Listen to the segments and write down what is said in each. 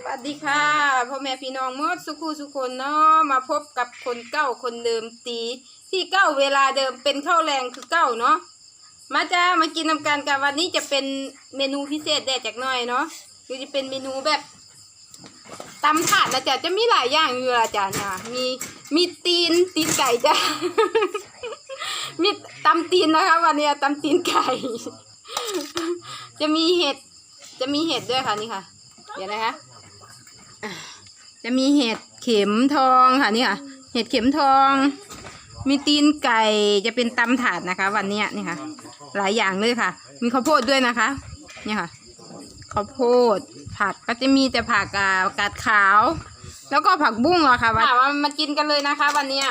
สวัสดีค่ะพ่อแม่พี่น้องมดสุขูสุคนเนาะมาพบกับคนเก้าคนเดิมตี ที่เก้าเวลาเดิมเป็นข้าวแรงคือเก้าเนาะมาจ้ามากินนำกันกันวันนี้จะเป็นเมนูพิเศษแดดจากน้อยเนาะคือจะเป็นเมนูแบบตำถาดนะจ๊ะจะมีหลายอย่างอยู่ละจ้ะเนี่ยมีมีตีนตีนไก่จ้ะมีตำตีนนะคะ วันนี้ตำตีนไก่ จะมีเห็ดจะมีเห็ดด้วยค่ะนี่ค่ะ เดี๋ยวนะคะ จะมีเห็ดเข็มทองค่ะนี่ค่ะ เห็ดเข็มทอง มีตีนไก่จะเป็นตำถาดนะคะ วันเนี้ยนี่ค่ะ หลายอย่างเลยค่ะ มีข้าวโพดด้วยนะคะนี่ค่ะข้าวโพด ผักก็จะมีแต่ผักกาดขาว แล้วก็ผักบุ้งอะค่ะว่ามากินกันเลยนะคะ วันเนี้ย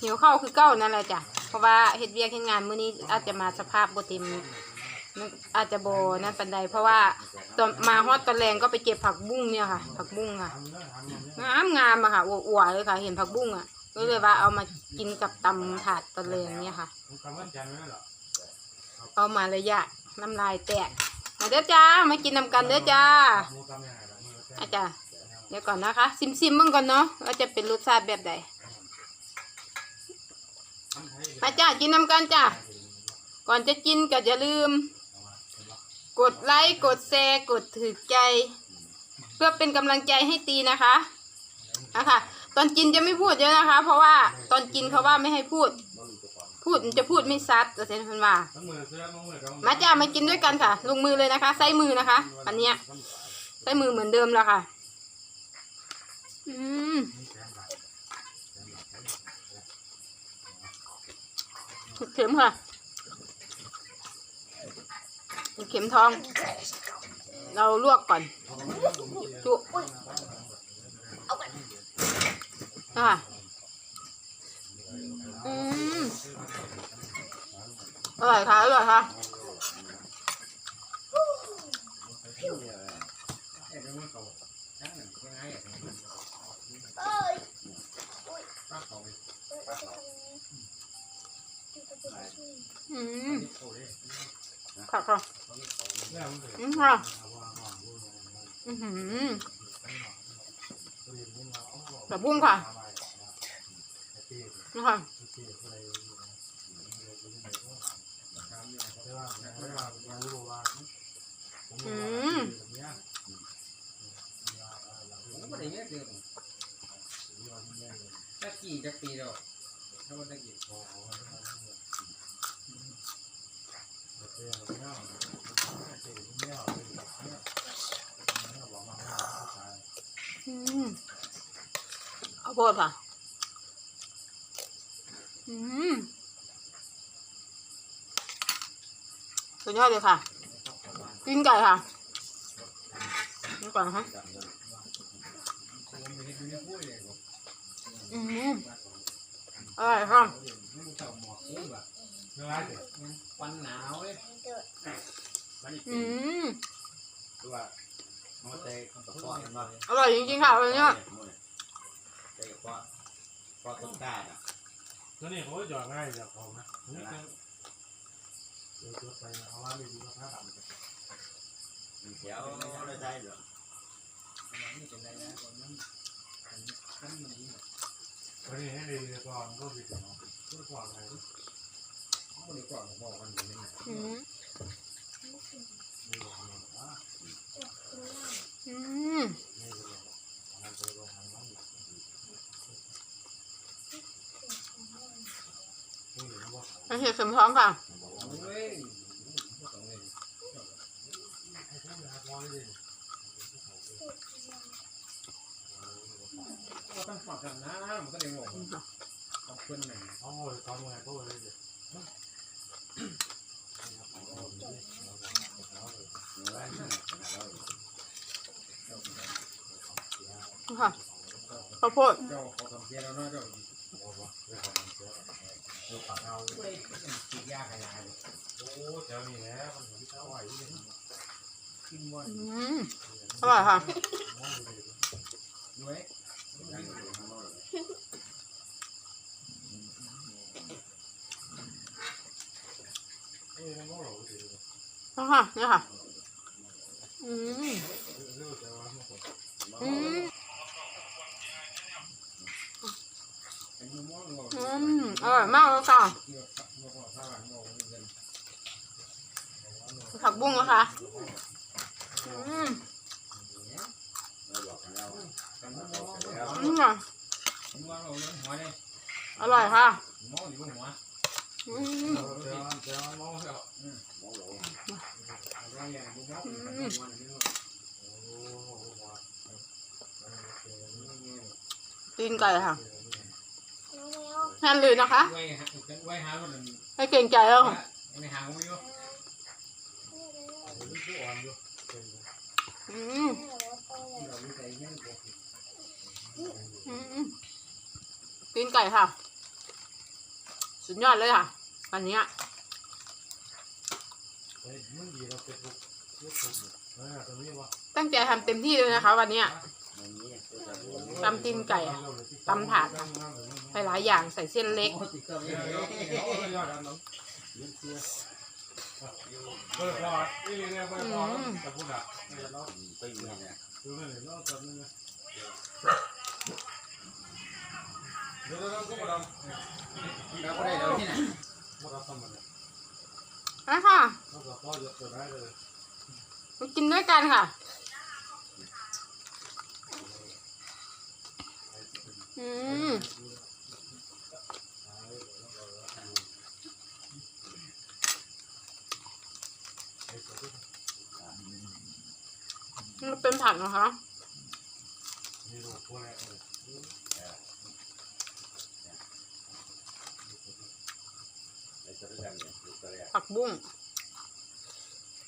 หิวข้าวคือเก้านั่นแหละจ้ะเพราะว่าเห็ดเวียกเห็ดงานมื้อนี้อาจจะมาสภาพบ่เต็ม อาจจะโบนั่นปันใดเพราะว่าตอนมาฮอดตอนแรงก็ไปเก็บผักบุ้งเนี่ยค่ะ ผักบุ้งค่ะงามงามอะค่ะอวบเลยค่ะ เห็นผักบุ้งอะก็เลยว่าเอามากินกับตำถาดตอนแรงเนี่ยค่ะ เอามาระยะน้ำลายแตกมาเด้อจ้ามากินนำกันเด้อจ้าอาจารย์เดี๋ยวก่อนนะคะ ซิมซิมๆมึงก่อนเนาะว่าจะเป็นรสชาติแบบใดมาจ้ากินนำกันจ้าก่อนจะกินก็อย่าลืม กดไลค์ กดแชร์ กดถือใจ เพื่อเป็นกำลังใจให้ตีนะคะนะคะตอนกินจะไม่พูดเยอะนะคะ เพราะว่าตอนกินเขาว่าไม่ให้พูด พูดมันจะพูดไม่ซัดแต่เซนพันว่า มาจ้ามากินด้วยกันค่ะ ลงมือเลยนะคะ ใส่มือนะคะอันเนี้ยใส่มือเหมือนเดิมแล้วค่ะ อืมเข็มค่ะ เข็มทอง เราลวกก่อน จุค่ะอืมอร่อยค่ะอร่อยค่ะอืมค่ะค่ะ อืมค่ะอือหือแบบบุ้งค่ะนี่ค่ะอืมผมก็ได้เงี้ยเดือนจะกี่จะปีแล้วถ้าวันจะกี่ อืมเอาโพดค่ะ อืมสุดยอดเลยค่ะ กินไก่ค่ะนี่ก่อนนะคะอืมอร่อยค่ะ วันหนาวเลยอืมว่ามันจะตะกอนมาอร่อยจริงๆค่ะวันนี้จะว่าว่าต้นกล้าอะแล้วนี่เขาก็หยอดง่ายจากเขานะนี่เป็นเดี๋ยวตัวไปเอาว่าไม่ดีก็ผ้าดำเดี๋ยวเราได้เหรอนี่เป็นไรนะคนนั้นนั่นมันนี่วันนี้ให้ดีก่อนก็ผิดเนาะก็ก่อนไงเขาเลยก่ อืมอืมมาเห็ดเข็มท้องค่ะเฮ้ยก็ต้องฝากกันนะมันก็เลยงงขอบคุณหน่อยโอ้ยตอนไงก็เลยเดี๋ย ค่ะข้าวโพดเจ้าขอทำเพียแล้วเนาะเจ้าเดี๋ยวปากเอาเฮ้ยกินยาขยายโอ้แถวนี้แหละมันเหมือนที่เขาไหวนี่กินวันอืมอร่อยค่ะ นี่ค่ะนี่ค่ะ อืมอืมอืมอร่อยมากเลยค่ะผักบุ้งนะคะอืมอืมอร่อยค่ะ ตีนไก่ค่ะนั่นเลยนะคะ ให้เกรงใจแล้วค่ะในหางไม่อยู่ผู้อ่อนอยู่เป็นอืมเราไม่ใจเงี้ยอืมตีนไก่ค่ะ สุดยอดเลยค่ะวันนี้ไอ้มันเราเป็นลูกลูกคนเออตรงนี้วะตั้งใจทำเต็มที่เลยนะคะ วันนี้มันนี้ก็จะโดนตำตีนไก่อะตำถาดอะใส่หลายอย่างใส่เส้นเล็กอ้ติดก็เอไม่อ ได้เออเออยอดอันนั้นเลี้ยงเสียเปิดพอนี่เนี่ยเปิดพอแต่พูดอะไปอยู่เนี่ยดูนั่นเลยเราจำนี่นะเดี๋ยวเราก็มาทเราก็ได้เราที่ไหนำมาทำมันนะค่ะเราก็พ่อยกตัวได้เลยมากินด้วยกันค่ะ อืมมันเป็นผักนะคะ นี่ลูกพวกนี้ ไอ้ตัวกันเนี่ยตัวแรก ผักบุ้ง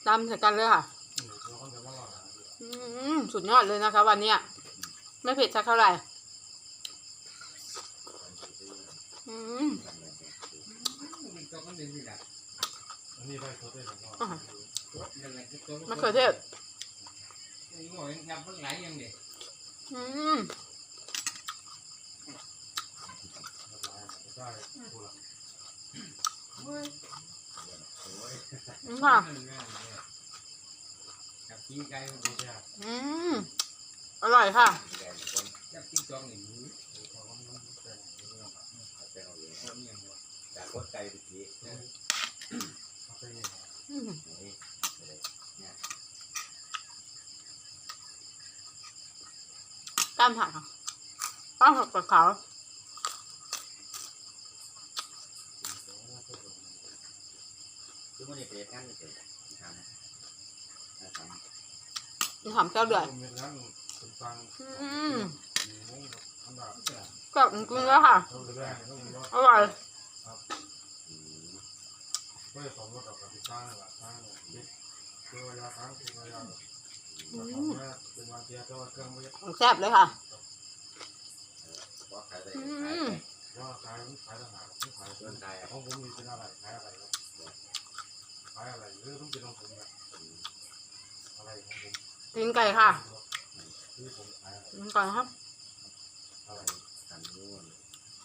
ตำใส่กันเลยค่ะ อืมสุดยอดเลยนะคะ วันเนี้ยไม่เผ็ดสักเท่าไหร่ อืมก็มันดึงนี่แหละอันนี้ได้ตัวได้หรือเปล่านั่นแหละมะเขือเทศอยยับมั อืมค่ะจับกินไก่ไม่ใช่อืมอร่อยค่ะ แดงคนจับกินจองหนึ่งมือเขามันแต่งแต่เราเองคนยังจากรถไกลไปทีเขาเป็นยังไงอืมนี่ตามผักค่ะป้าผักกับขาว คือมันจะเป็นขั้นเป็นทำทำมีหอมแก้วเดือดมีร้านคุณฟังอืมมีมุ้งอันดับก็จริงๆแล้วค่ะเราจะแรกต้องมีรถอร่อยไม่ได้สองรถออกกับที่ตั้งหลักตั้งเด็กเทวยาตั้งเทวยาเป็นวันเทียตัวเครื่องไม่แซ่บเลยค่ะ ว่าขายได้อืขายมว่าขายขายทหารขายเงินไทยของผมมีเป็นอะไรขายอะไรขายอะไรหรือต้องเป็นของผมแบบอะไรของผมตีนไก่ค่ะที่ผมขายอะไรตีนไก่ครับอะไรทำนู่น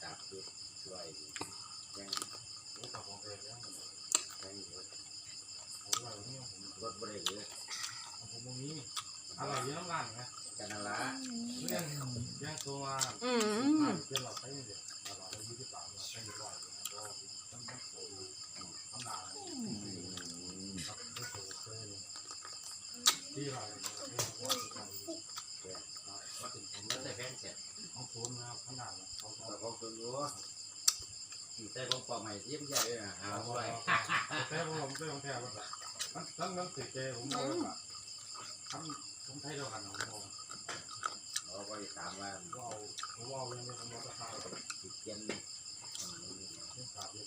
จากจุดช่วยยังรู้จักของเองแล้วยังอยู่ผมว่าเนี่ยผมรถบริเวณผมตรงนี้อะไรเยอะมากนะกันนั่นละเรื่องแย่งตัวอืมเป็นหลอดไปเดียวหลอดไปยี่สิบสามหลอดไปยี่สิบร้อยนะเพราะว่าต้องต้องโผล่ทำหนาครับไม่โผล่เลย ที่ไรที่ว่าที่ทำมาถึงผมแล้วแต่แป้งเสร็จเขาโผล่นะขนาดเขาเราก็ตัวรู้ใส่ของปอมใหม่เยี่ยมใหญ่เลยนะเอาไว้แต่ผมเป็นของแท้หมดละมันทั้งนั้นติดเจผมบอกว่าทำผมไทยเดียวกันผมบอกเราก็ถามว่าว่าเอาผมว่าเอาเรื่องนี้ผมบอกราคาติดเกียนเรื่องขาดเยอะ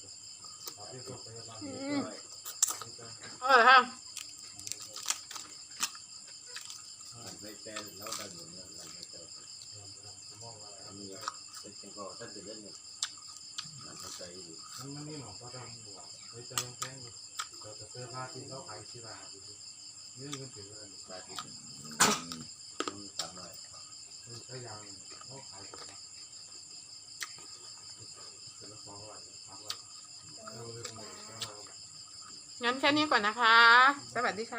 ขาดเยอะไปบ้างอืด้มวยอร่อยค่ะ มันไปแปลแล้วได้อยู่เนี่ยมันไปเจอ ผมมองอะไร ทำนี้เป็นจังก็ท่านจะเล่นเนี่ยมันเข้าใจอยู่ มันมันนี่หนอก็ต้องหัวไปเจอแจ้งแต่จะเจอผ้าที่เขาขายชิร้านอยู่นี่เงินถึงเลยบาทที่มันสามร้อยคือใช้ยางเขาขายผมเป็นละสองร้อยสามร้อยเออเลยหวงั้นแค่นี้ก่อนนะคะ สวัสดีค่ะ